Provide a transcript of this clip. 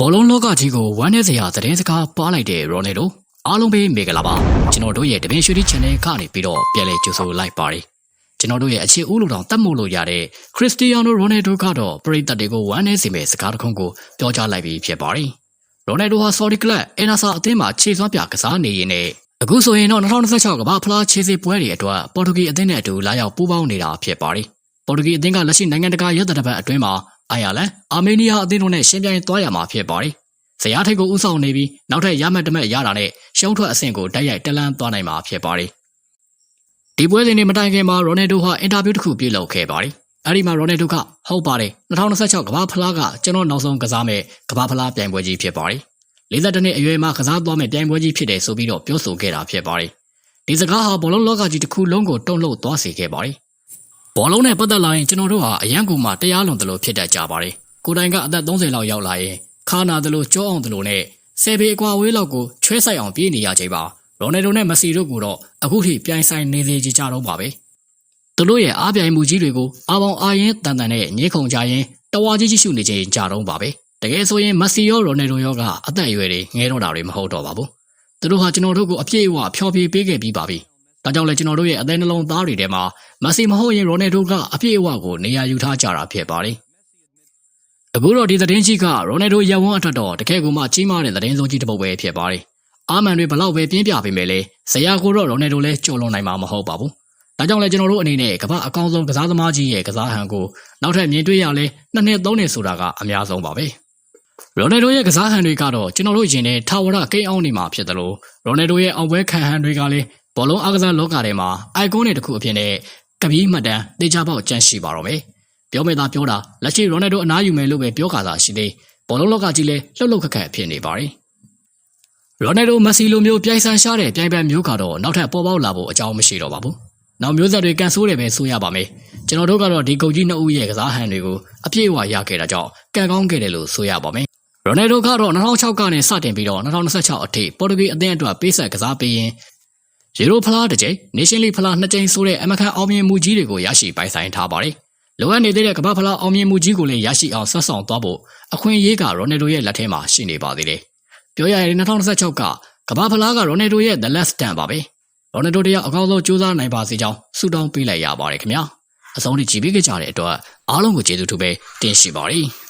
ဘောလုံးလောကကြီးကိုဝမ်းနည်းစရာသတင်းစကားပါလိုက်တဲ့ရိုနယ်ဒိုအားလုံးပဲမင်္ဂလာပါကျွန်တော်တို့ရဲ့တပင်ရွှေတိ channel ကနေပြီးတော့ပြန်လည်ကြိုဆိုလိုက်ပါတယ်ကျွန်တော်တို့ရဲ့အခြေဦးလူတောင်တတ်မှုလို့ရတဲ့ခရစ္စတီယာနိုရိုနယ်ဒိုကတော့ပရိသတ်တွေကိုဝမ်းနည်းစေမယ့်စကားတစ်ခုကိုပြောကြားလိုက်ပြီးဖြစ်ပါတယ်ရိုနယ်ဒိုဟာဆော်ဒီကလပ်အင်နာဆာအသင်းမှာခြေစွမ်းပြကစားနေရင်းနဲ့အခုဆိုရင်တော့2026ကမ္ဘာဖလားခြေစစ်ပွဲတွေအတွက်ပေါ်တူဂီအသင်းနဲ့အတူလာရောက်ပူးပေါင်းနေတာဖြစ်ပါတယ် ပေါ်တူဂီအသင်းကလက်ရှိနိုင်ငံတကာရသက်တပတ်အတွင်းမှာအိုင်ယာလန်အာမေးနီးယားအသင်းတို့နဲ့ရှင်းပြိုင်သွားရမှာဖြစ်ပါတယ်။ဇယားထိတ်ကိုဥဆောင်နေပြီးနောက်ထပ်ရမှတ်တမဲ့ရတာနဲ့ရှုံးထွက်အဆင့်ကိုတိုက်ရိုက်တက်လန်းသွားနိုင်မှာဖြစ်ပါတယ်။ဒီပွဲစဉ်တွေမတိုင်ခင်မှာရိုနယ်ဒိုဟာအင်တာဗျူးတစ်ခုပြုလုပ်ခဲ့ပါတယ်။အဲဒီမှာရိုနယ်ဒိုကဟုတ်ပါတယ်2026ကမ္ဘာဖလားကကျွန်တော်နောက်ဆုံးကစားမဲ့ကမ္ဘာဖလားပြိုင်ပွဲကြီးဖြစ်ပါတယ်။42နှစ်အရွယ်မှာကစားသွားမဲ့ပြိုင်ပွဲကြီးဖြစ်တယ်ဆိုပြီးတော့ပြောဆိုခဲ့တာဖြစ်ပါတယ်။ဒီစကားဟာဘောလုံးလောကကြီးတစ်ခုလုံးကိုတုံ့လှုပ်သွားစေခဲ့ပါတယ်။ ဘောလုံးနဲ့ပတ်သက်လာရင်ကျွန်တော်တို့ဟာအရန်ကူမှတရားလွန်တယ်လို့ဖြစ်တတ်ကြပါတယ်။ကိုယ်တိုင်ကအသက်30လောက်ရောက်လာရင်ခါနာတယ်လို့ကြောအောင်တယ်လို့နဲ့ဆယ်ပေအကွာဝေးလောက်ကိုချွဲဆိုင်အောင်ပြေးနေရချိန်ပါရိုနယ်ဒိုနဲ့မက်ဆီတို့ကတော့အခုထိပြိုင်ဆိုင်နေသေးကြကြတော့ပါပဲ။သူတို့ရဲ့အားပြိုင်မှုကြီးတွေကိုအာပေါင်အာရင်တန်တန်နဲ့ညှိခုံကြရင်တဝါကြီးကြီးရှုနေချိန်ကြတော့ပါပဲ။တကယ်ဆိုရင်မက်ဆီရောရိုနယ်ဒိုရောကအသက်အရွယ်တွေငဲတော့တာတွေမဟုတ်တော့ပါဘူး။သူတို့ဟာကျွန်တော်တို့ကိုအပြည့်အဝဖျော်ဖြေပေးခဲ့ပြီးပါပြီ။ ဒါကြောင့်လည်းကျွန်တော်တို့ရဲ့အသက်နှလုံးသားတွေထဲမှာမက်ဆီမဟုတ်ရင်ရိုနယ်ဒိုကအပြည့်အဝကိုနေရာယူထားကြတာဖြစ်ပါတယ်။အခုတော့ဒီသတင်းကြီးကရိုနယ်ဒိုရဝန်းအတွက်တော့တကယ်ကိုမှကြီးမားတဲ့သတင်းစိုးကြီးတစ်ပုဒ်ပဲဖြစ်ပါတယ်။အာမန်တွေဘလောက်ပဲပြင်းပြပေမဲ့လည်းဇယာကိုတော့ရိုနယ်ဒိုလည်းကြော်လွန်နိုင်မှာမဟုတ်ပါဘူး။ဒါကြောင့်လည်းကျွန်တော်တို့အနေနဲ့ကမ္ဘာအကောင်းဆုံးကစားသမားကြီးရဲ့ကစားဟန်ကိုနောက်ထပ်မြင်တွေ့ရလဲနှစ်နှစ်သုံးနှစ်ဆိုတာကအများဆုံးပါပဲ။ရိုနယ်ဒိုရဲ့ကစားဟန်တွေကတော့ကျွန်တော်တို့ရင်ထဲထာဝရကိန်းအောင်နေမှာဖြစ်တယ်လို့ရိုနယ်ဒိုရဲ့အောင်ပွဲခံဟန်တွေကလည်း ဘောလုံးအားကစားလောကထဲမှာအိုင်ကွန်းတွေတစ်ခုအဖြစ်နဲ့ကပီးမှတ်တမ်းတေချာပေါက်ကျန့်ရှိပါတော့မယ်။ပြောမဲ့သားပြောတာလက်ရှိရိုနယ်ဒိုအနားယူမယ်လို့ပဲပြောကားသာရှိသေးဘောလုံးလောကကြီးလည်းလှုပ်လှုပ်ခက်ခက်ဖြစ်နေပါတယ်။ရိုနယ်ဒိုမက်ဆီလိုမျိုးပြိုင်ဆန်ရှားတဲ့ပြိုင်ပွဲမျိုးကတော့နောက်ထပ်ပေါ်ပေါက်လာဖို့အကြောင်းမရှိတော့ပါဘူး။နောက်မျိုးဆက်တွေကန်ဆိုးတယ်ပဲဆိုရပါမယ်။ကျွန်တော်တို့ကတော့ဒီကုတ်ကြီးနှစ်ဦးရဲ့ကစားဟန်တွေကိုအပြည့်အဝရခဲ့တာကြောင့်ကံကောင်းခဲ့တယ်လို့ဆိုရပါမယ်။ရိုနယ်ဒိုကတော့2006ကနေစတင်ပြီးတော့2026အထိပေါ်တူဂီအသင်းအတွက်ပေးဆက်ကစားပေးရင် ယူရိုဖလားတစ်ကြိမ် Nation League ဖလားနှစ်ကြိမ်ဆိုတဲ့အမကန်အောင်မြင်မှုကြီးတွေကိုရရှိပိုင်ဆိုင်ထားပါတယ်။လိုအပ်နေတဲ့ကမ္ဘာဖလားအောင်မြင်မှုကြီးကိုလည်းရရှိအောင်ဆက်ဆောင်သွားဖို့အခွင့်အရေးကရိုနယ်ဒိုရဲ့လက်ထဲမှာရှိနေပါသေးတယ်။ပြောရရင်2026ကကမ္ဘာဖလားကရိုနယ်ဒိုရဲ့ the last stand ပါပဲ။ရိုနယ်ဒိုတရားအကောင်းဆုံးကြိုးစားနိုင်ပါစေကြောင်းဆုတောင်းပေးလိုက်ရပါတယ်ခင်ဗျာ။အဆုံးထိကြည့်ပေးကြတဲ့အတွက်အားလုံးကိုကျေးဇူးတူပဲတင်ရှိပါတယ်။